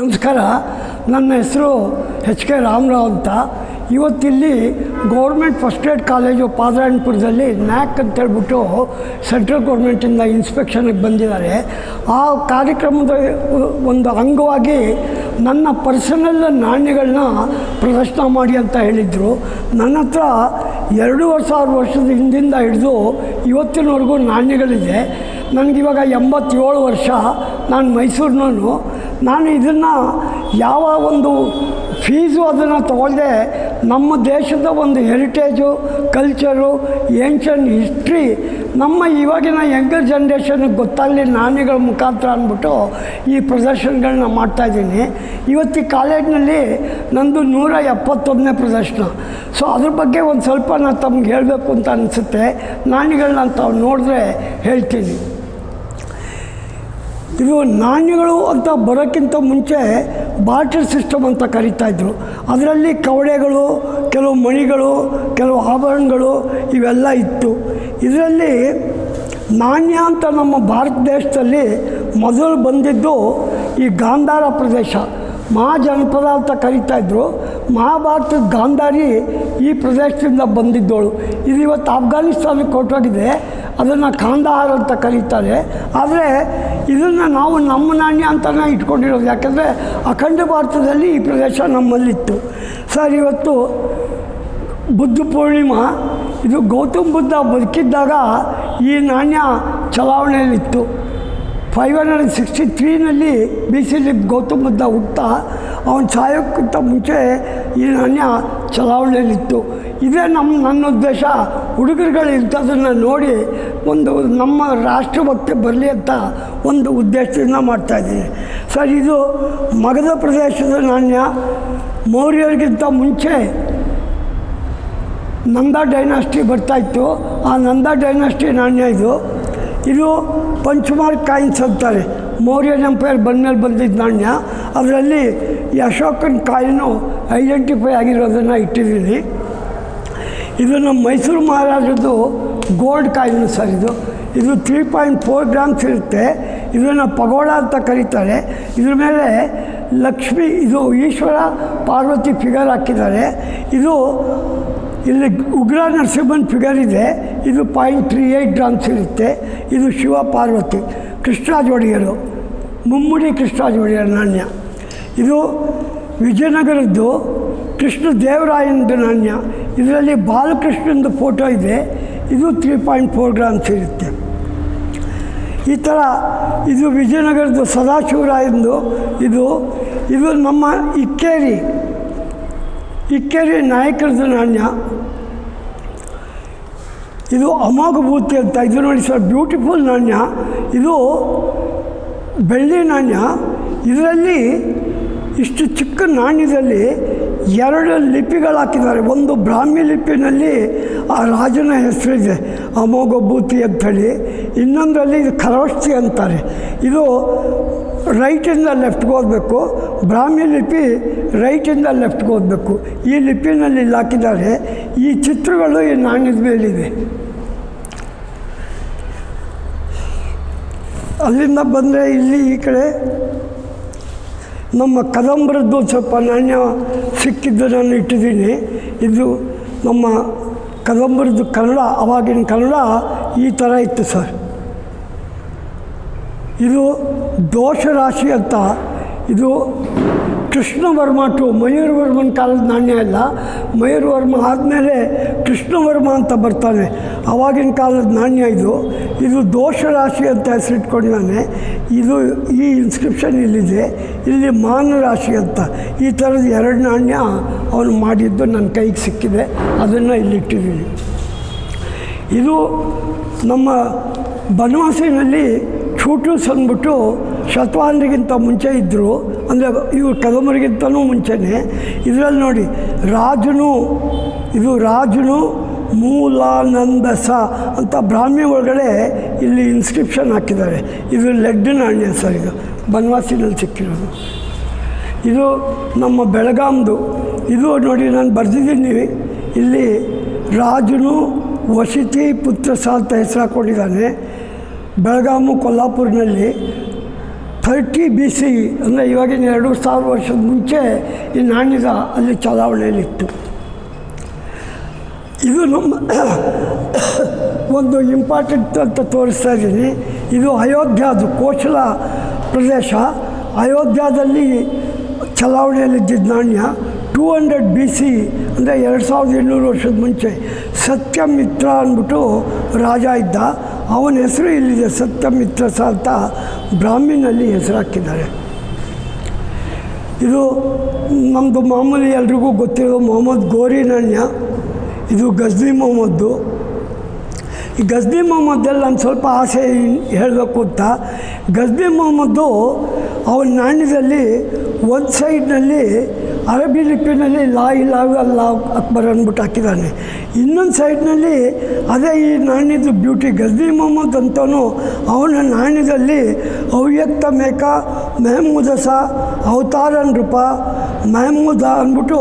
ನಮಸ್ಕಾರ. ನನ್ನ ಹೆಸರು ಎಚ್ ಕೆ ರಾಮರಾವ್ ಅಂತ. ಇವತ್ತಿಲ್ಲಿ ಗೌರ್ಮೆಂಟ್ ಫಸ್ಟ್ ಏಡ್ ಕಾಲೇಜು ಪಾದರಾಯಣಪುರದಲ್ಲಿ ನ್ಯಾಕ್ ಅಂತ ಹೇಳ್ಬಿಟ್ಟು ಸೆಂಟ್ರಲ್ ಗೌರ್ಮೆಂಟಿಂದ ಇನ್ಸ್ಪೆಕ್ಷನಿಗೆ ಬಂದಿದ್ದಾರೆ. ಆ ಕಾರ್ಯಕ್ರಮದ ಒಂದು ಅಂಗವಾಗಿ ನನ್ನ ಪರ್ಸನಲ್ ನಾಣ್ಯಗಳನ್ನ ಪ್ರದರ್ಶನ ಮಾಡಿ ಅಂತ ಹೇಳಿದರು. ನನ್ನ ಹತ್ರ ಎರಡೂವರೆ ಸಾವಿರ ವರ್ಷದ ಹಿಂದಿಂದ ಹಿಡಿದು ಇವತ್ತಿನವರೆಗೂ ನಾಣ್ಯಗಳಿದೆ. ನನಗಿವಾಗ ಎಂಬತ್ತೇಳು ವರ್ಷ. ನಾನು ಮೈಸೂರಿನವನು. ನಾನು ಇದನ್ನು ಯಾವ ಒಂದು ಫೀಸು ಅದನ್ನು ತಗೊಳ್ಳದೆ ನಮ್ಮ ದೇಶದ ಒಂದು ಹೆರಿಟೇಜು ಕಲ್ಚರು ಏನ್ಷನ್ ಹಿಸ್ಟ್ರಿ ನಮ್ಮ ಇವಾಗಿನ ಯಂಗರ್ ಜನ್ರೇಷನ್ಗೆ ಗೊತ್ತಾಗಲಿ ನಾಣ್ಯಗಳ ಮುಖಾಂತರ ಅಂದ್ಬಿಟ್ಟು ಈ ಪ್ರದರ್ಶನಗಳನ್ನ ಮಾಡ್ತಾಯಿದ್ದೀನಿ ಇವತ್ತು ಕಾಲೇಜಿನಲ್ಲಿ ನಂದು ನೂರ ಎಪ್ಪತ್ತೊಂದನೇ ಪ್ರದರ್ಶನ. ಸೊ ಅದ್ರ ಬಗ್ಗೆ ಒಂದು ಸ್ವಲ್ಪ ನಾನು ತಮ್ಗೆ ಹೇಳಬೇಕು ಅಂತ ಅನಿಸುತ್ತೆ. ನಾಣ್ಯಗಳನ್ನ ತಾವು ನೋಡಿದ್ರೆ ಹೇಳ್ತೀನಿ. ಇದು ನಾಣ್ಯಗಳು ಅಂತ ಬರೋಕ್ಕಿಂತ ಮುಂಚೆ ಬಾಟರ್ ಸಿಸ್ಟಮ್ ಅಂತ ಕರೀತಾಯಿದ್ರು ಅದರಲ್ಲಿ ಕವಡೆಗಳು ಕೆಲವು ಮಣಿಗಳು, ಕೆಲವು ಆಭರಣಗಳು ಇವೆಲ್ಲ ಇತ್ತು. ಇದರಲ್ಲಿ ನಾಣ್ಯ ಅಂತ ನಮ್ಮ ಭಾರತ ದೇಶದಲ್ಲಿ ಮೊದಲು ಬಂದಿದ್ದು ಈ ಗಾಂಧಾರ ಪ್ರದೇಶ. ಮಹಾಜನಪದ ಅಂತ ಕರೀತಾಯಿದ್ರು ಮಹಾಭಾರತದ ಗಾಂಧಾರಿ ಈ ಪ್ರದೇಶದಿಂದ ಬಂದಿದ್ದವಳು ಇದು ಇವತ್ತು ಆಫ್ಘಾನಿಸ್ತಾನಕ್ಕೆ ಹೊರಟೋಗಿದೆ ಅದನ್ನು ಕಾಂದಹಾರ ಅಂತ ಕರೀತಾರೆ. ಆದರೆ ಇದನ್ನು ನಾವು ನಮ್ಮ ನಾಣ್ಯ ಅಂತಲೇ ಇಟ್ಕೊಂಡಿರೋದು. ಯಾಕೆಂದರೆ ಅಖಂಡ ಭಾರತದಲ್ಲಿ ಈ ಪ್ರದೇಶ ನಮ್ಮಲ್ಲಿತ್ತು. ಸರ್, ಇವತ್ತು ಬುದ್ಧ ಪೂರ್ಣಿಮಾ, ಇದು ಗೌತಮ್ ಬುದ್ಧ ಬದುಕಿದ್ದಾಗ ಈ ನಾಣ್ಯ ಚಲಾವಣೆಯಲ್ಲಿತ್ತು. ಫೈವ್ ಹಂಡ್ರೆಡ್ ಸಿಕ್ಸ್ಟಿ ತ್ರೀನಲ್ಲಿ ಬಿ ಸಿಲಿ ಗೌತಮ್ ಬುದ್ಧ ಹುಟ್ಟ, ಅವನು ಸಾಯೋಕ್ಕಿಂತ ಮುಂಚೆ ಈ ನಾಣ್ಯ ಚಲಾವಣೆಯಲ್ಲಿತ್ತು. ಇದೇ ನಮ್ಮ, ನನ್ನ ಉದ್ದೇಶ. ಹುಡುಗರುಗಳು ಇಂಥದ್ದನ್ನು ನೋಡಿ ಒಂದು ನಮ್ಮ ರಾಷ್ಟ್ರಭಕ್ತಿ ಬರಲಿ ಅಂತ ಒಂದು ಉದ್ದೇಶದಿಂದ ಮಾಡ್ತಾಯಿದ್ದೀನಿ ಸರ್, ಇದು ಮಗಧ ಪ್ರದೇಶದ ನಾಣ್ಯ, ಮೌರ್ಯರಿಗಿಂತ ಮುಂಚೆ ನಂದ ಡೈನಾಸ್ಟಿ ಬರ್ತಾಯಿತ್ತು ಆ ನಂದ ಡೈನಾಸ್ಟಿ ನಾಣ್ಯ ಇದು. ಇದು ಪಂಚಮಾರ್ಕ್ ಕಾಯಿನ್ಸ್ ಅಂತಾರೆ. ಮೌರ್ಯನ್ ಎಂಪೈರ್ ಬಂದಮೇಲೆ ಬಂದಿದ್ದ ನಾಣ್ಯ. ಅದರಲ್ಲಿ ಅಶೋಕನ ಕಾಯಿನು ಐಡೆಂಟಿಫೈ ಆಗಿರೋದನ್ನು ಇಟ್ಟಿದ್ದೀನಿ. ಇದು ನಮ್ಮ ಮೈಸೂರು ಮಹಾರಾಜದ್ದು ಗೋಲ್ಡ್ ಕಾಯಿನ್ ಸರ್ ಇದು. ಇದು ತ್ರೀ ಪಾಯಿಂಟ್ ಫೋರ್ ಗ್ರಾಮ್ಸ್ ಇರುತ್ತೆ. ಇದನ್ನು ಪಗೋಡ ಅಂತ ಕರೀತಾರೆ. ಇದ್ರ ಮೇಲೆ ಲಕ್ಷ್ಮಿ, ಇದು ಈಶ್ವರ ಪಾರ್ವತಿ ಫಿಗರ್ ಹಾಕಿದ್ದಾರೆ. ಇದು ಇಲ್ಲಿ ಉಗ್ರ ನರಸಿಂಹನ್ ಫಿಗರ್ ಇದೆ. ಇದು ಪಾಯಿಂಟ್ ತ್ರೀ ಏಯ್ಟ್ ಗ್ರಾಮ್ಸ್ ಇರುತ್ತೆ. ಇದು ಶಿವ ಪಾರ್ವತಿ ಕೃಷ್ಣಾಜೋಡಿಯರು ಮುಮ್ಮಡಿ ಕೃಷ್ಣರಾಜ ಒಡೆಯರ್ ನಾಣ್ಯ. ಇದು ವಿಜಯನಗರದ್ದು ಕೃಷ್ಣ ದೇವರಾಯನದ ನಾಣ್ಯ. ಇದರಲ್ಲಿ ಬಾಲಕೃಷ್ಣಂದು ಫೋಟೋ ಇದೆ. ಇದು ತ್ರೀ ಪಾಯಿಂಟ್ ಫೋರ್ ಗ್ರಾಮ್ಸ್ ಇರುತ್ತೆ ಈ ಥರ ಇದು ವಿಜಯನಗರದ ಸದಾಶಿವರಾಯಂದು ಇದು ಇದು. ನಮ್ಮ ಇಕ್ಕೇರಿ ಇಕ್ಕೇರಿ ನಾಯಕರದ್ದು ನಾಣ್ಯ. ಇದು ಅಮೋಘಭೂತಿ ಅಂತ, ಇದು ನೋಡಿ ಸರ್ ಬ್ಯೂಟಿಫುಲ್ ನಾಣ್ಯ. ಇದು ಬೆಳ್ಳಿ ನಾಣ್ಯ. ಇದರಲ್ಲಿ ಇಷ್ಟು ಚಿಕ್ಕ ನಾಣ್ಯದಲ್ಲಿ ಎರಡು ಲಿಪಿಗಳು ಹಾಕಿದ್ದಾರೆ. ಒಂದು ಬ್ರಾಹ್ಮಿ ಲಿಪಿನಲ್ಲಿ ಆ ರಾಜನ ಹೆಸರಿದೆ, ಅಮೋಘಭೂತಿ ಅಂಥೇಳಿ ಇನ್ನೊಂದರಲ್ಲಿ ಇದು ಖರೋಷ್ಠಿ ಅಂತಾರೆ. ಇದು ರೈಟಿಂದ ಲೆಫ್ಟ್ಗೆ ಓದಬೇಕು ಬ್ರಾಹ್ಮಿ ಲಿಪಿ ರೈಟಿಂದ ಲೆಫ್ಟ್ಗೆ ಓದಬೇಕು ಈ ಲಿಪಿನಲ್ಲಿ ಇಲ್ಲಿ ಹಾಕಿದ್ದಾರೆ. ಈ ಚಿತ್ರಗಳು ಈ ನಾಣ್ಯದ ಮೇಲಿದೆ. ಅಲ್ಲಿಂದ ಬಂದರೆ ಇಲ್ಲಿ ಈ ಕಡೆ ನಮ್ಮ ಕದಂಬರದ್ದು ಸ್ವಲ್ಪ ನಾಣ್ಯ ಸಿಕ್ಕಿದ್ದು ನಾನು ಇಟ್ಟಿದ್ದೀನಿ. ಇದು ನಮ್ಮ ಕದಂಬರದ್ದು ಕನ್ನಡ, ಅವಾಗಿನ ಕನ್ನಡ ಈ ಥರ ಇತ್ತು ಸರ್. ಇದು ದೋಷ ರಾಶಿ ಅಂತ, ಇದು ಕೃಷ್ಣವರ್ಮ ಟು ಮಯೂರವರ್ಮನ ಕಾಲದ ನಾಣ್ಯ ಇಲ್ಲ. ಮಯೂರವರ್ಮ ಆದಮೇಲೆ ಕೃಷ್ಣವರ್ಮ ಅಂತ ಬರ್ತಾನೆ. ಆವಾಗಿನ ಕಾಲದ ನಾಣ್ಯ ಇದು. ಇದು ದೋಷ ರಾಶಿ ಅಂತ ಹೆಸರಿಟ್ಕೊಂಡಿದ್ದಾನೆ ಇದು ಈ ಇನ್ಸ್ಕ್ರಿಪ್ಷನ್ ಇಲ್ಲಿದೆ. ಇಲ್ಲಿ ಮಾನ ರಾಶಿ ಅಂತ. ಈ ಥರದ ಎರಡು ನಾಣ್ಯ ಅವನು ಮಾಡಿದ್ದು ನನ್ನ ಕೈಗೆ ಸಿಕ್ಕಿದೆ. ಅದನ್ನು ಇಲ್ಲಿಟ್ಟಿದ್ದೀನಿ ಇದು ನಮ್ಮ ಬನವಾಸಿನಲ್ಲಿ ಚೂಟೂಸ್ ಅಂದ್ಬಿಟ್ಟು ಶತಮಾನರಿಗಿಂತ ಮುಂಚೆ ಇದ್ದರು ಅಂದರೆ ಇವರು ಕದಂಬರಿಗಿಂತನೂ ಮುಂಚೆನೇ. ಇದರಲ್ಲಿ ನೋಡಿ, ರಾಜನು, ಇದು ರಾಜನು ಮೂಲಾನಂದಸ ಅಂತ ಬ್ರಾಹ್ಮಿ ಒಳಗಡೆ ಇಲ್ಲಿ ಇನ್ಸ್ಕ್ರಿಪ್ಷನ್ ಹಾಕಿದ್ದಾರೆ. ಇದು ಲೆಡ್ಡಿನ ನಾಣ್ಯ ಸರ್ ಇದು, ಬನವಾಸಿನಲ್ಲಿ ಸಿಕ್ಕಿರೋದು. ಇದು ನಮ್ಮ ಬೆಳಗಾಂದು ಇದು ನೋಡಿ ನಾನು ಬರೆದಿದ್ದೀನಿ ಇಲ್ಲಿ ರಾಜನು ವಸತಿ ಪುತ್ರ ಸಾಲ್ತ ಹೆಸರು ಹಾಕ್ಕೊಂಡಿದ್ದಾನೆ ಬೆಳಗಾಮು ಕೊಲ್ಲಾಪುರ್ನಲ್ಲಿ ಥರ್ಟಿ ಬಿ ಸಿ ಅಂದರೆ ಇವಾಗಿನ ಎರಡು ಸಾವಿರ ವರ್ಷದ ಮುಂಚೆ ಈ ನಾಣ್ಯದ ಅಲ್ಲಿ ಚಲಾವಣೆಯಲ್ಲಿತ್ತು. ಇದು ನಮ್ಮ ಒಂದು ಇಂಪಾರ್ಟೆಂಟ್ ಅಂತ ತೋರಿಸ್ತಾ ಇದ್ದೀನಿ. ಇದು ಅಯೋಧ್ಯದು ಕೋಶಲ ಪ್ರದೇಶ. ಅಯೋಧ್ಯದಲ್ಲಿ ಚಲಾವಣೆಯಲ್ಲಿದ್ದ ನಾಣ್ಯ ಟೂ ಹಂಡ್ರೆಡ್ ಬಿ ಸಿ ಅಂದರೆ ಎರಡು ಸಾವಿರದ ಇನ್ನೂರು ವರ್ಷದ ಮುಂಚೆ ಸತ್ಯಮಿತ್ರ ಅಂದ್ಬಿಟ್ಟು ರಾಜ ಇದ್ದ. ಅವನ ಹೆಸರು ಇಲ್ಲಿದೆ. ಸತ್ತ ಮಿತ್ರ ಅಂತ ಬ್ರಾಹ್ಮಿನಲ್ಲಿ ಹೆಸರು ಹಾಕಿದ್ದಾರೆ. ಇದು ನಮ್ಮದು ಮಾಮೂಲಿ ಎಲ್ರಿಗೂ ಗೊತ್ತಿರೋ ಮೊಹಮ್ಮದ್ ಗೋರಿ ನಾಣ್ಯ ಇದು ಗಜ್ನಿ ಮೊಹಮ್ಮದ್ದು. ಈ ಗಜ್ನಿ ಮೊಹಮ್ಮದ್ದಲ್ಲಿ ನಾನು ಸ್ವಲ್ಪ ಆಸೆ ಹೇಳಬೇಕು ಅಂತ. ಗಜ್ನಿ ಮೊಹಮ್ಮದ್ದು ಅವನ ನಾಣ್ಯದಲ್ಲಿ ಒಂದು ಸೈಡ್ನಲ್ಲಿ ಅರಬಿ ಲಿಪಿನಲ್ಲಿ ಲಾ ಇಲಾವ್ ಅಲ್ಲಾ ಅಕ್ಬರ್ ಅಂದ್ಬಿಟ್ಟು ಹಾಕಿದ್ದಾನೆ. ಇನ್ನೊಂದು ಸೈಡ್ನಲ್ಲಿ ಅದೇ ಈ ನಾಣ್ಯದ ಬ್ಯೂಟಿ ಗಜ್ನಿ ಮೊಹಮ್ಮದ್ ಅಂತನೂ ಅವನ ನಾಣ್ಯದಲ್ಲಿ ಅವ್ಯಕ್ತ ಮೇಕ ಮೆಹಮೂದಸ ಅವತಾರ ನೃಪ ಮೆಹಮೂದ ಅಂದ್ಬಿಟ್ಟು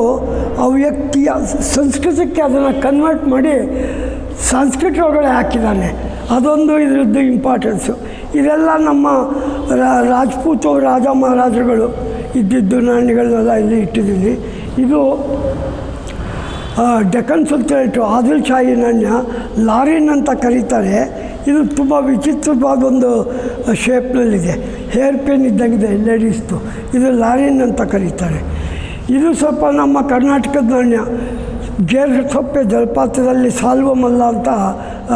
ಅವ್ಯಕ್ತಿಯ ಸಂಸ್ಕೃತಕ್ಕೆ ಅದನ್ನು ಕನ್ವರ್ಟ್ ಮಾಡಿ ಸಂಸ್ಕೃತ ಒಳಗಡೆ ಹಾಕಿದ್ದಾನೆ. ಅದೊಂದು ಇದರದ್ದು ಇಂಪಾರ್ಟೆನ್ಸು ಇದೆಲ್ಲ ನಮ್ಮ ರಾಜ್ಪೂತು ರಾಜ ಮಹಾರಾಜರುಗಳು ಇದ್ದಿದ್ದು ನಾಣ್ಯಗಳನ್ನೆಲ್ಲ ಇಲ್ಲಿ ಇಟ್ಟಿದ್ದೀನಿ. ಇದು ಆ, ಡೆಕ್ಕನ್ ಸುಲ್ತಾನೇಟು ಆದಿಲ್ ಶಾಹಿ ನಾಣ್ಯ ಲಾರಿನ್ ಅಂತ ಕರೀತಾರೆ. ಇದು ತುಂಬ ವಿಚಿತ್ರವಾದ ಒಂದು ಶೇಪ್ನಲ್ಲಿದೆ. Hair pain ಇದ್ದಂಗಿದೆ ಲೇಡೀಸ್ದು. ಇದು ಲಾರಿನ್ ಅಂತ ಕರೀತಾರೆ. ಇದು ಸ್ವಲ್ಪ ನಮ್ಮ ಕರ್ನಾಟಕದ ನಾಣ್ಯ. ಸೊಪ್ಪೆ ಜಲಪಾತದಲ್ಲಿ ಸಾಲ್ವಮಲ್ಲ ಅಂತ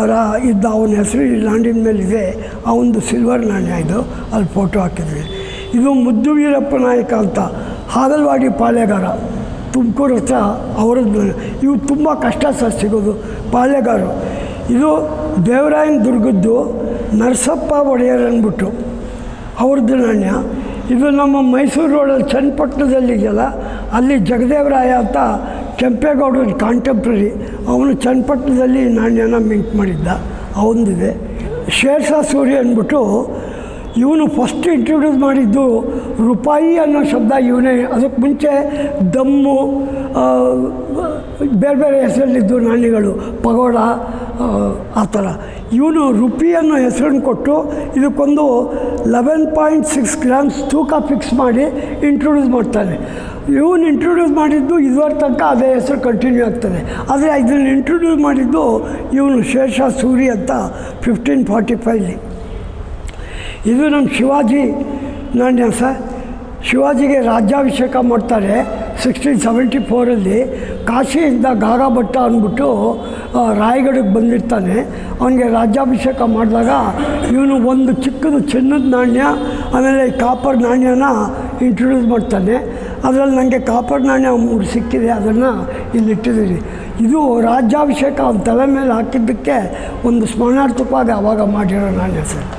ರಾ ಇದ್ದ ಅವನ ಹೆಸರು ಈ ನಾಣ್ಯದ ಮೇಲಿದೆ. ಒಂದು ಸಿಲ್ವರ್ ನಾಣ್ಯ ಇದು. ಅಲ್ಲಿ ಫೋಟೋ ಹಾಕಿದ್ವಿ ಇದು ಮುದ್ದು ವೀರಪ್ಪ ನಾಯಕ ಅಂತ. ಹಾಗಲ್ವಾಡಿ ಪಾಳೆಗಾರ ತುಮಕೂರು ಹತ್ರ ಅವರದ್ದು ಇವು ತುಂಬ ಕಷ್ಟ ಸರ್ ಸಿಗೋದು ಪಾಳೆಗಾರರು ಇದು ದೇವರಾಯನ ದುರ್ಗದ್ದು ನರಸಪ್ಪ ಒಡೆಯರ್ ಅಂದ್ಬಿಟ್ಟು ಅವ್ರದ್ದು ನಾಣ್ಯ. ಇದು ನಮ್ಮ ಮೈಸೂರು ರೋಡಲ್ಲಿ ಚನ್ನಪಟ್ಟಣದಲ್ಲಿದೆಯಲ್ಲ, ಅಲ್ಲಿ ಜಗದೇವರಾಯ ಅಂತ ಕೆಂಪೇಗೌಡರ ಕಾಂಟೆಂಪ್ರರಿ ಅವನು ಚನ್ನಪಟ್ಟಣದಲ್ಲಿ ನಾಣ್ಯನ ಮಿಂಕ್ ಮಾಡಿದ್ದ. ಅವನದಿದೆ. ಶೇರ್ಷಾ ಸೂರಿ ಅಂದ್ಬಿಟ್ಟು ಇವನು ಫಸ್ಟ್ ಇಂಟ್ರೊಡ್ಯೂಸ್ ಮಾಡಿದ್ದು ರೂಪಾಯಿ ಅನ್ನೋ ಶಬ್ದ ಇವನೇ. ಅದಕ್ಕೆ ಮುಂಚೆ ದಮ್ಮು ಬೇರೆ ಬೇರೆ ಹೆಸರಲ್ಲಿದ್ದು ನಾಣ್ಯಗಳು ಪಗೋಡ ಆ, ಥರ. ಇವನು ರುಪಿ ಅನ್ನೋ ಹೆಸರನ್ನು ಕೊಟ್ಟು ಇದಕ್ಕೊಂದು ಲೆವೆನ್ ಪಾಯಿಂಟ್ ಸಿಕ್ಸ್ ಗ್ರಾಮ್ಸ್ ತೂಕ ಫಿಕ್ಸ್ ಮಾಡಿ ಇಂಟ್ರೊಡ್ಯೂಸ್ ಮಾಡ್ತಾನೆ. ಇವನು ಇಂಟ್ರೊಡ್ಯೂಸ್ ಮಾಡಿದ್ದು ಇದುವರೆ ತನಕ ಅದೇ ಹೆಸರು ಕಂಟಿನ್ಯೂ ಆಗ್ತದೆ. ಆದರೆ ಇದನ್ನು ಇಂಟ್ರೊಡ್ಯೂಸ್ ಮಾಡಿದ್ದು ಇವನು ಶೇಷ ಸೂರಿ ಅಂತ ಫಿಫ್ಟೀನ್ ಫಾರ್ಟಿ ಫೈವ್ಲಿ ಇದು ನಮ್ಮ ಶಿವಾಜಿ, ನಾಣ್ಯ ಸರ್. ಶಿವಾಜಿಗೆ ರಾಜ್ಯಾಭಿಷೇಕ ಮಾಡ್ತಾರೆ ಸಿಕ್ಸ್ಟೀನ್ ಸೆವೆಂಟಿ ಫೋರಲ್ಲಿ ಕಾಶಿಯಿಂದ ಗಾಗಾ ಭಟ್ಟ ಅಂದ್ಬಿಟ್ಟು ರಾಯಗಢಕ್ಕೆ ಬಂದಿರ್ತಾನೆ. ಅವನಿಗೆ ರಾಜ್ಯಾಭಿಷೇಕ ಮಾಡಿದಾಗ ಇವನು ಒಂದು ಚಿಕ್ಕದು ಚಿನ್ನದ ನಾಣ್ಯ, ಆಮೇಲೆ ಕಾಪರ್ ನಾಣ್ಯನ ಇಂಟ್ರೊಡ್ಯೂಸ್ ಮಾಡ್ತಾನೆ. ಅದರಲ್ಲಿ ನನಗೆ ಕಾಪರ್ ನಾಣ್ಯ ಮೂರು ಸಿಕ್ಕಿದೆ, ಅದನ್ನು ಇಲ್ಲಿಟ್ಟಿದ್ದೀನಿ ಇದು ರಾಜ್ಯಾಭಿಷೇಕ ಅವನ ತಲೆ ಮೇಲೆ ಹಾಕಿದ್ದಕ್ಕೆ ಒಂದು ಸ್ಮರಣಾರ್ಥಕವಾಗಿ ಆವಾಗ ಮಾಡಿರೋ ನಾಣ್ಯ ಸರ್.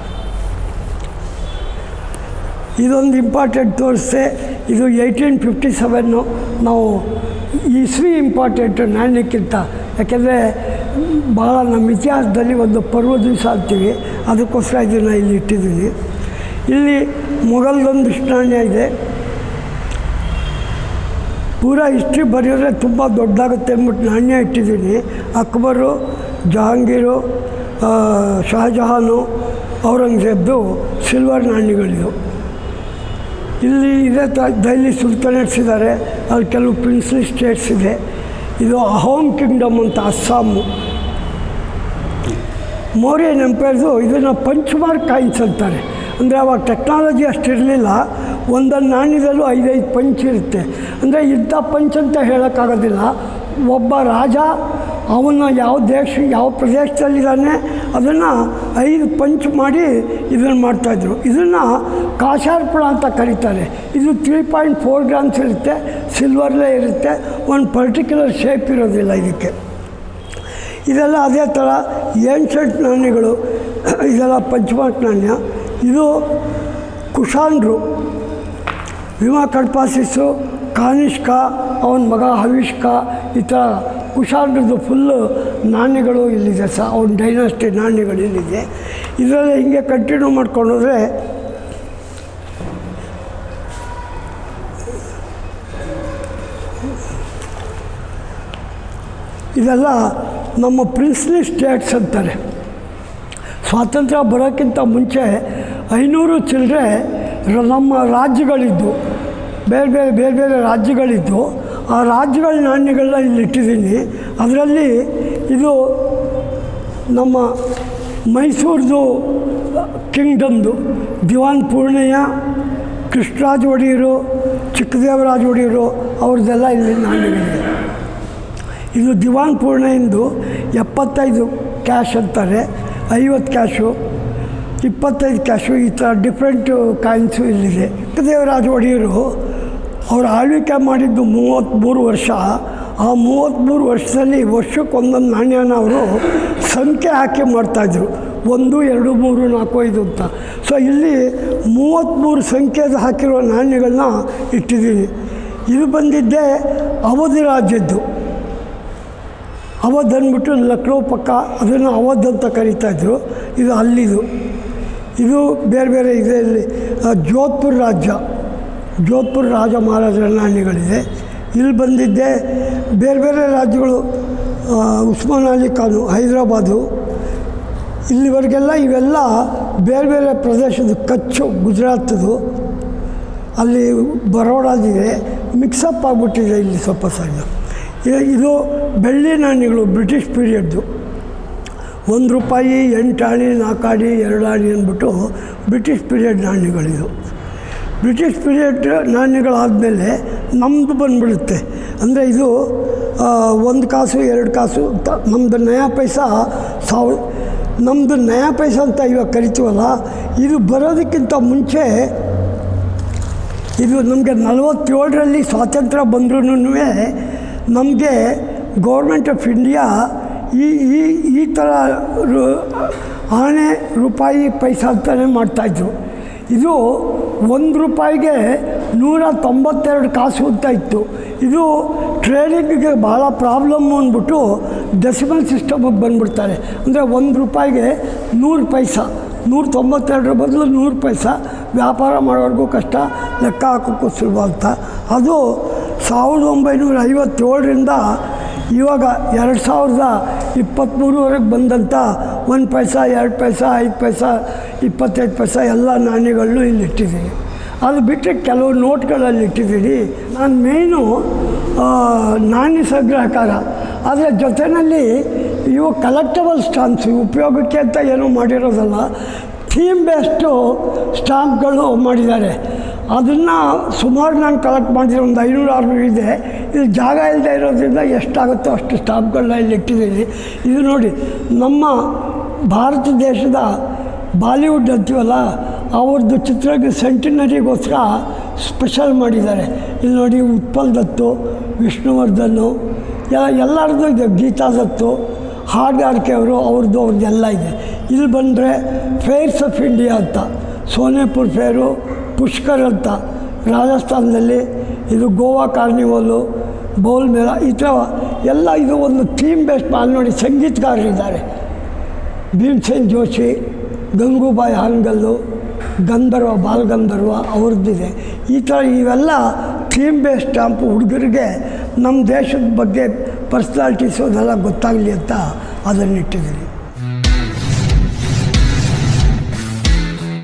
ಇದೊಂದು ಇಂಪಾರ್ಟೆಂಟ್ ತೋರಿಸ್ದೆ, ಇದು ಏಯ್ಟೀನ್ ಫಿಫ್ಟಿ ಸೆವೆನ್ನು ನಾವು ಇಸ್ವಿ ಇಂಪಾರ್ಟೆಂಟ್ ನಾಣ್ಯಕ್ಕಿಂತ. ಯಾಕೆಂದರೆ ಭಾಳ ನಮ್ಮ ಇತಿಹಾಸದಲ್ಲಿ ಒಂದು ಪರ್ವ ದಿವಸ ಅಂತೀವಿ, ಅದಕ್ಕೋಸ್ಕರ ಇದನ್ನು ಇಲ್ಲಿ ಇಟ್ಟಿದ್ದೀನಿ ಇಲ್ಲಿ ಮೊಘಲ್ದೊಂದಿಷ್ಟು ನಾಣ್ಯ ಇದೆ. ಪೂರ ಹಿಸ್ಟ್ರಿ ಬರೆಯೋದ್ರೆ ತುಂಬ ದೊಡ್ಡದಾಗುತ್ತೆ ಅಂದ್ಬಿಟ್ಟು ನಾಣ್ಯ ಇಟ್ಟಿದ್ದೀನಿ. ಅಕ್ಬರು, ಜಹಾಂಗೀರು ಶಹಜಹಾನು ಔರಂಗಜೇಬ್ದು, ಸಿಲ್ವರ್ ನಾಣ್ಯಗಳಿದು ಇಲ್ಲಿ ಇದೇ ತ ದೈಲಿ ಸುಲ್ತಾನೇಟ್ಸ್ ಇದ್ದಾರೆ ಅಲ್ಲಿ ಕೆಲವು ಪ್ರಿನ್ಸ್ಲಿ ಸ್ಟೇಟ್ಸ್ ಇದೆ. ಇದು ಅಹೋಮ್ ಕಿಂಗ್ಡಮ್ ಅಂತ ಅಸ್ಸಾಮು ಮೌರ್ಯನ್ ಎಂಪೈರ್ದು ಇದನ್ನು ಪಂಚ್ಮಾರ್ಕ್ ಕಾಯಿನ್ಸ್ ಅಂತಾರೆ. ಅಂದರೆ ಅವಾಗ ಟೆಕ್ನಾಲಜಿ ಅಷ್ಟಿರಲಿಲ್ಲ ಒಂದೊಂದು ನಾಣ್ಯದಲ್ಲೂ ಐದೈದು ಪಂಚ್ ಇರುತ್ತೆ. ಅಂದರೆ ಇಂಥ ಪಂಚ್ ಅಂತ ಹೇಳೋಕ್ಕಾಗೋದಿಲ್ಲ. ಒಬ್ಬ ರಾಜ ಅವನು ಯಾವ ದೇಶ, ಯಾವ ಪ್ರದೇಶದಲ್ಲಿದ್ದಾನೆ, ಅದನ್ನು ಐದು ಪಂಚ್ ಮಾಡಿ ಇದನ್ನು ಮಾಡ್ತಾಯಿದ್ರು ಇದನ್ನು ಕಾಶಾರ್ಪಣ ಅಂತ ಕರೀತಾರೆ. ಇದು ತ್ರೀ ಪಾಯಿಂಟ್ ಫೋರ್ ಗ್ರಾಮ್ಸ್ ಇರುತ್ತೆ ಸಿಲ್ವರ್ಲೇ ಇರುತ್ತೆ, ಒಂದು ಪರ್ಟಿಕ್ಯುಲರ್ ಶೇಪ್ ಇರೋದಿಲ್ಲ ಇದಕ್ಕೆ. ಇದೆಲ್ಲ ಅದೇ ಥರ ಏನ್ಷಂಟ್ ನಾಣ್ಯಗಳು, ಇದೆಲ್ಲ ಪಂಚಮಾಟ್ ನಾಣ್ಯ. ಇದು ಕುಶಾನ್ರು ವಿಮಾ ಕಡ್ಪಾಸಿಸು, ಕಾನಿಷ್ಕ, ಅವನ ಮಗ ಹವಿಷ್ಕ, ಈ ಥರ ಕುಶಾನ್ರದ್ದು ಫುಲ್ಲು ನಾಣ್ಯಗಳು ಇಲ್ಲಿದೆ ಸಹ ಅವ್ನ ಡೈನಾಸ್ಟಿ ನಾಣ್ಯಗಳು ಇಲ್ಲಿದೆ. ಇದರಲ್ಲಿ ಹಿಂಗೆ ಕಂಟಿನ್ಯೂ ಮಾಡ್ಕೊಂಡ್ರೆ ಇದೆಲ್ಲ ನಮ್ಮ ಪ್ರಿನ್ಸ್ಲಿ ಸ್ಟೇಟ್ಸ್ ಅಂತಾರೆ. ಸ್ವಾತಂತ್ರ್ಯ ಬರೋಕ್ಕಿಂತ ಮುಂಚೆ ಐನೂರು ಚಿಲ್ಲರೆ ನಮ್ಮ ರಾಜ್ಯಗಳಿದ್ದು, ಬೇರೆ ಬೇರೆ ಬೇರೆ ಬೇರೆ ರಾಜ್ಯಗಳಿದ್ದು ಆ ರಾಜ್ಯಗಳ ನಾಣ್ಯಗಳನ್ನ ಇಲ್ಲಿ ಇಟ್ಟಿದ್ದೀನಿ. ಅದರಲ್ಲಿ ಇದು ನಮ್ಮ ಮೈಸೂರ್ದು ಕಿಂಗ್ಡಮ್ದು, ದಿವಾನ್ ಪೂರ್ಣಯ್ಯ, ಕೃಷ್ಣರಾಜ ಒಡೆಯರು, ಚಿಕ್ಕದೇವರಾಜ ಒಡೆಯರು, ಅವ್ರದ್ದೆಲ್ಲ ಇಲ್ಲಿ ನಾಣ್ಯಗಳಿದೆ ಇದು ದಿವಾನ್ ಪೂರ್ಣೆಯಿಂದ ಎಪ್ಪತ್ತೈದು ಕ್ಯಾಶ್ ಅಂತಾರೆ, ಐವತ್ತು ಕ್ಯಾಶು, ಇಪ್ಪತ್ತೈದು ಕ್ಯಾಶು, ಈ ಥರ ಡಿಫ್ರೆಂಟು ಕಾಯಿನ್ಸು ಇಲ್ಲಿದೆ. ಚಿಕ್ಕದೇವರಾಜ ಒಡೆಯರು ಅವರು ಆಳ್ವಿಕೆ ಮಾಡಿದ್ದು ಮೂವತ್ತ್ಮೂರು ವರ್ಷ. ಆ ಮೂವತ್ತ್ಮೂರು ವರ್ಷದಲ್ಲಿ ವರ್ಷಕ್ಕೊಂದೊಂದು ನಾಣ್ಯನ ಅವರು ಸಂಖ್ಯೆ ಹಾಕಿ ಮಾಡ್ತಾಯಿದ್ರು ಒಂದು, ಎರಡು, ಮೂರು, ನಾಲ್ಕು, ಐದು ಅಂತ. ಸೊ ಇಲ್ಲಿ ಮೂವತ್ತ್ಮೂರು ಸಂಖ್ಯೆದು ಹಾಕಿರೋ ನಾಣ್ಯಗಳನ್ನ ಇಟ್ಟಿದ್ದೀನಿ ಇದು ಬಂದಿದ್ದೇ ಅವಧಿ ರಾಜ್ಯದ್ದು. ಅವಧ್ ಅಂದ್ಬಿಟ್ಟು ಲಕ್ನೋ, ಪಕ್ಕ ಅದನ್ನು ಅವಧ್ ಅಂತ ಕರೀತಾಯಿದ್ರು ಇದು ಅಲ್ಲಿದು. ಇದು ಬೇರೆ ಬೇರೆ ಇದೆ ಇಲ್ಲಿ. ಜೋಧ್ಪುರ್ ರಾಜ್ಯ. ಜೋಧ್ಪುರ್ ರಾಜ ಮಹಾರಾಜರ ನಾಣ್ಯಗಳಿದೆ ಇಲ್ಲಿ ಬಂದಿದ್ದೆ ಬೇರೆ ಬೇರೆ ರಾಜ್ಯಗಳು ಉಸ್ಮಾನ್ ಅಲಿ ಖಾನು ಹೈದರಾಬಾದು. ಇಲ್ಲಿವರೆಗೆಲ್ಲ ಇವೆಲ್ಲ ಬೇರೆ ಬೇರೆ ಪ್ರದೇಶದ ಕಚ್ಚು ಗುಜರಾತದು. ಅಲ್ಲಿ ಬರೋಡಾದಿದೆ ಮಿಕ್ಸಪ್ ಆಗಿಬಿಟ್ಟಿದೆ ಇಲ್ಲಿ ಸ್ವಲ್ಪ ಸಣ್ಣ ಇದು ಬೆಳ್ಳಿ ನಾಣ್ಯಗಳು, ಬ್ರಿಟಿಷ್ ಪೀರಿಯಡ್ದು. ಒಂದು ರೂಪಾಯಿ, ಎಂಟು ಆಣಿ, ನಾಲ್ಕು ಆಣಿ, ಎರಡು ಆಣಿ ಅಂದ್ಬಿಟ್ಟು ಬ್ರಿಟಿಷ್ ಪೀರಿಯಡ್ ನಾಣ್ಯಗಳಿದು. ಬ್ರಿಟಿಷ್ ಪೀರಿಯಡ್ ನಾಣ್ಯಗಳಾದಮೇಲೆ ನಮ್ಮದು ಬಂದುಬಿಡುತ್ತೆ. ಅಂದರೆ ಇದು ಒಂದು ಕಾಸು, ಎರಡು ಕಾಸು, ತ ನಮ್ಮದು ನಯಾ ಪೈಸಾ ಸಾವಿರ ನಮ್ಮದು ನಯಾ ಪೈಸ ಅಂತ ಇವಾಗ ಕರಿತೀವಲ್ಲ, ಇದು ಬರೋದಕ್ಕಿಂತ ಮುಂಚೆ ಇದು ನಮಗೆ ನಲವತ್ತೇಳರಲ್ಲಿ ಸ್ವಾತಂತ್ರ್ಯ ಬಂದ್ರೂ ನಮಗೆ ಗೌರ್ಮೆಂಟ್ ಆಫ್ ಇಂಡಿಯಾ ಈ ಈ ಈ ಥರ ಆಣೆ ರೂಪಾಯಿ, ಪೈಸಾ ಅಂತಲೇ ಮಾಡ್ತಾಯಿದ್ರು ಇದು ಒಂದು ರೂಪಾಯಿಗೆ ನೂರ ತೊಂಬತ್ತೆರಡು ಕಾಸು ಅಂತ ಇತ್ತು. ಇದು ಟ್ರೇಡಿಂಗಿಗೆ ಭಾಳ ಪ್ರಾಬ್ಲಮ್ಮು ಅಂದ್ಬಿಟ್ಟು ಡೆಸಿಮಲ್ ಸಿಸ್ಟಮಿಗೆ ಬಂದ್ಬಿಡ್ತಾರೆ. ಅಂದರೆ ಒಂದು ರೂಪಾಯಿಗೆ ನೂರು ಪೈಸ, ನೂರ ತೊಂಬತ್ತೆರಡರ ಬದಲು ನೂರು ಪೈಸ ವ್ಯಾಪಾರ ಮಾಡೋರ್ಗೂ ಕಷ್ಟ, ಲೆಕ್ಕ ಹಾಕೋಕ್ಕೂ ಸುಲಭ ಅಂತ. ಅದು ಸಾವಿರದ ಒಂಬೈನೂರ ಐವತ್ತೇಳರಿಂದ ಇವಾಗ ಎರಡು ಸಾವಿರದ ಇಪ್ಪತ್ತ್ಮೂರವರೆಗೆ ಬಂದಂಥ ಒಂದು ಪೈಸ, ಎರಡು ಪೈಸಾ, ಐದು ಪೈಸಾ, ಇಪ್ಪತ್ತೈದು ಪೈಸ ಎಲ್ಲ ನಾಣ್ಯಗಳನ್ನೂ ಇಲ್ಲಿ ಇಟ್ಟಿದ್ದೀನಿ. ಅದು ಬಿಟ್ಟರೆ ಕೆಲವು ನೋಟ್ಗಳಲ್ಲಿ ಇಟ್ಟಿದ್ದೀನಿ. ನಾನು ಮೇಯ್ನು ನಾಣ್ಯ ಸಂಗ್ರಹಕಾರ. ಅದರ ಜೊತೆಯಲ್ಲಿ ಇವು ಕಲೆಕ್ಟಬಲ್ ಸ್ಟಾಂಪ್ಸ್ ಉಪಯೋಗಕ್ಕೆ ಅಂತ ಏನೂ ಮಾಡಿರೋದಲ್ಲ. ಥೀಮ್ ಬೇಸ್ಡು ಸ್ಟಾಂಪ್ಗಳು ಮಾಡಿದ್ದಾರೆ. ಅದನ್ನು ಸುಮಾರು ನಾನು ಕಲೆಕ್ಟ್ ಮಾಡಿದ್ದೀನಿ ಒಂದು ಐನೂರು, ಆರುನೂರು ಇದೆ. ಇದು ಜಾಗ ಇಲ್ಲದೆ ಇರೋದ್ರಿಂದ ಎಷ್ಟಾಗುತ್ತೋ ಅಷ್ಟು ಸ್ಟಾಂಪ್ಗಳನ್ನ ಇಲ್ಲಿ ಇಟ್ಟಿದ್ದೀನಿ ಇದು ನೋಡಿ, ನಮ್ಮ ಭಾರತ ದೇಶದ ಬಾಲಿವುಡ್ ಅಂತೀವಲ್ಲ, ಅವ್ರದ್ದು ಚಿತ್ರಕ್ಕೆ ಸೆಂಟಿನರಿಗೋಸ್ಕರ ಸ್ಪೆಷಲ್ ಮಾಡಿದ್ದಾರೆ. ಇಲ್ಲಿ ನೋಡಿ ಉತ್ಪಲ್ ದತ್ತು ವಿಷ್ಣುವರ್ಧನ್ನು ಎಲ್ಲ, ಎಲ್ಲರದ್ದು ಇದೆ, ಗೀತಾ ದತ್ತು, ಹಾಡುಗಾರಿಕೆ ಅವರು, ಅವ್ರದ್ದು ಅವ್ರದ್ದೆಲ್ಲ ಇದೆ. ಇಲ್ಲಿ ಬಂದರೆ ಫೇರ್ಸ್ ಆಫ್ ಇಂಡಿಯಾ ಅಂತ, ಸೋನೆಪುರ್ ಫೇರು, ಪುಷ್ಕರ್ ಅಂತ, ರಾಜಸ್ಥಾನದಲ್ಲಿ ಇದು ಗೋವಾ ಕಾರ್ನಿವಲು, ಬೌಲ್ ಮೇಳ, ಈ ಥರ ಎಲ್ಲ ಇದು ಒಂದು ಥೀಮ್ ಬೇಸ್ಡ್ ಮಾಲ್ ನೋಡಿ ಸಂಗೀತಗಾರರಿದ್ದಾರೆ ಭೀಮಸೇನ್ ಜೋಶಿ, ಗಂಗೂಬಾಯಿ ಹಾನ್ಗಲ್ಲು, ಗಂಧರ್ವ, ಬಾಲ್ಗಂಧರ್ವ ಅವ್ರದ್ದಿದೆ. ಈ ಥರ ಇವೆಲ್ಲ ಥೀಮ್ ಬೇಸ್ಡ್ ಸ್ಟಾಂಪ್ ಹುಡುಗರಿಗೆ ನಮ್ಮ ದೇಶದ ಬಗ್ಗೆ ಪರ್ಸ್ನಾಲ್ಟೀಸ್ ಅದೆಲ್ಲ ಗೊತ್ತಾಗಲಿ ಅಂತ ಅದನ್ನು ಇಟ್ಟಿದ್ದೀನಿ